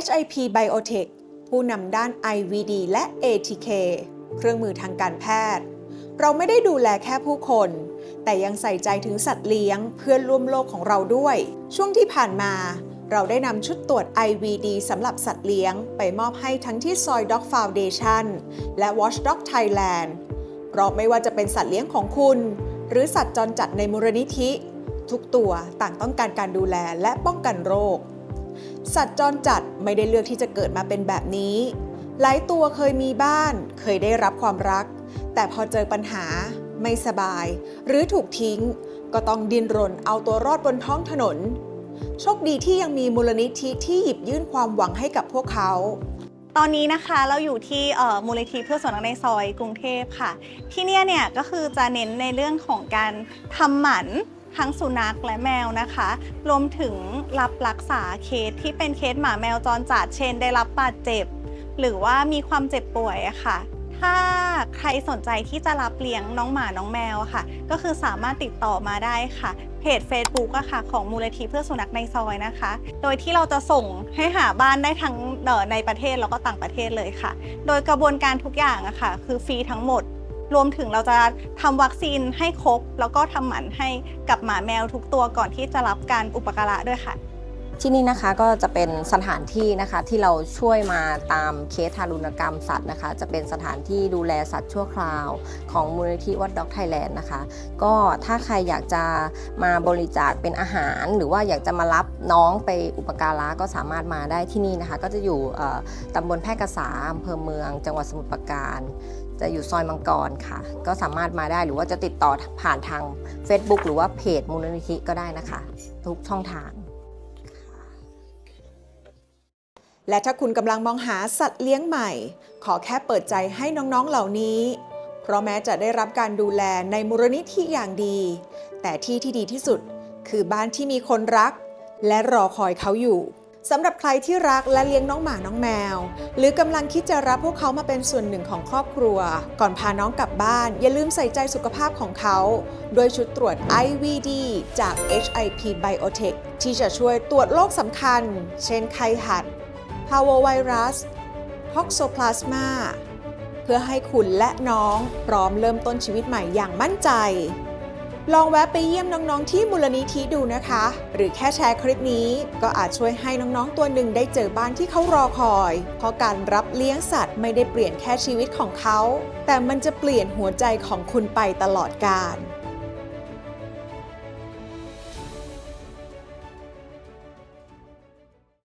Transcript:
HIP Biotech ผู้นำด้าน IVD และ ATK เครื่องมือทางการแพทย์ เราไม่ได้ดูแลแค่ผู้คน แต่ยังใส่ใจถึงสัตว์เลี้ยงเพื่อนร่วมโลกของเราด้วย ช่วงที่ผ่านมาเราได้นำชุดตรวจ IVD สำหรับสัตว์เลี้ยง ไปมอบให้ทั้งที่ Soy Dog Foundation และ Watchdog Thailand เพราะไม่ว่าจะเป็นสัตว์เลี้ยงของคุณ หรือสัตว์จรจัดในมูลนิธิ ทุกตัวต่างต้องการการดูแลและป้องกันโรค สัตว์จรจัดไม่ได้เลือกที่จะเกิดมาเป็นแบบนี้ หลายตัวเคยมีบ้าน เคยได้รับความรัก แต่พอเจอปัญหา ไม่สบาย หรือถูกทิ้ง ก็ต้องดิ้นรนเอาตัวรอดบนท้องถนน โชคดีที่ยังมีมูลนิธิที่หยิบยื่นความหวังให้กับพวกเขาตอนนี้นะคะเราอยู่ที่มูลนิธิเพื่อสุนัขในซอยกรุงเทพค่ะ ที่เนี่เนี่ยก็คือจะเน้นในเรื่องของการทำหมัน ทั้งสุนัขและแมวนะคะ รวมถึงรับรักษาเคสที่เป็นเคสหมาแมวจรจัดเช่นได้รับบาดเจ็บ หรือว่ามีความเจ็บป่วยอะค่ะ ถ้าใครสนใจที่จะรับเลี้ยงน้องหมาน้องแมวะค่ะ ก็คือสามารถติดต่อมาได้ค่ะ เพจ Facebook อะค่ะ ของมูลนิธิเพื่อสุนัขในซอยนะคะ โดยที่เราจะส่งให้หาบ้านได้ทั้งในประเทศแล้วก็ต่างประเทศเลยค่ะ โดยกระบวนการทุกอย่างอะค่ะ คือฟรีทั้งหมด รวมถึงเราจะทำวัคซีนให้ครบ แล้วก็ทำหมันให้กับหมาแมวทุกตัวก่อนที่จะรับการอุปการะด้วยค่ะที่นี่นะคะก็จะเป็นสถานที่นะคะที่เราช่วยมาตามเคสทารุณกรรมสัตว์นะคะ จะเป็นสถานที่ดูแลสัตว์ชั่วคราว ของมูลนิธิวัดด็อกไทยแลนด์นะคะ ก็ถ้าใครอยากจะมาบริจาคเป็นอาหาร หรือว่าอยากจะมารับน้องไปอุปการะก็สามารถมาได้ที่นี่นะคะ ก็จะอยู่ตำบลแพร่กษาอำเภอเมือง จังหวัดสมุทรปราการจะอยู่ซอยมังกรค่ะ ก็สามารถมาได้หรือว่าจะติดต่อผ่านทาง Facebook หรือว่าเพจมูลนิธิก็ได้นะคะ ทุกช่องทาง และถ้าคุณกำลังมองหาสัตว์เลี้ยงใหม่ ขอแค่เปิดใจให้น้องๆเหล่านี้ เพราะแม้จะได้รับการดูแลในมูลนิธิอย่างดี แต่ที่ที่ดีที่สุดคือบ้านที่มีคนรัก และรอคอยเขาอยู่ สำหรับใครที่รักและเลี้ยงน้องหมาน้องแมว หรือกำลังคิดจะรับพวกเขามาเป็นส่วนหนึ่งของครอบครัว ก่อนพาน้องกลับบ้าน อย่าลืมใส่ใจสุขภาพของเขา โดยชุดตรวจ IVD จาก HIP Biotech ที่จะช่วยตรวจโรคสำคัญ เช่นไข้หัดพาวไวรัสฮอกโซพลาสมาเพื่อให้คุณและน้องพร้อมเริ่มต้นชีวิตใหม่อย่างมั่นใจ ลองแวะไปเยี่ยมน้องๆ ที่มูลนิธิดูนะคะ หรือแค่แชร์คลิปนี้ ก็อาจช่วยให้น้องๆ ตัวหนึ่งได้เจอบ้านที่เขารอคอย เพราะการรับเลี้ยงสัตว์ไม่ได้เปลี่ยนแค่ชีวิตของเขา แต่มันจะเปลี่ยนหัวใจของคุณไปตลอดกาล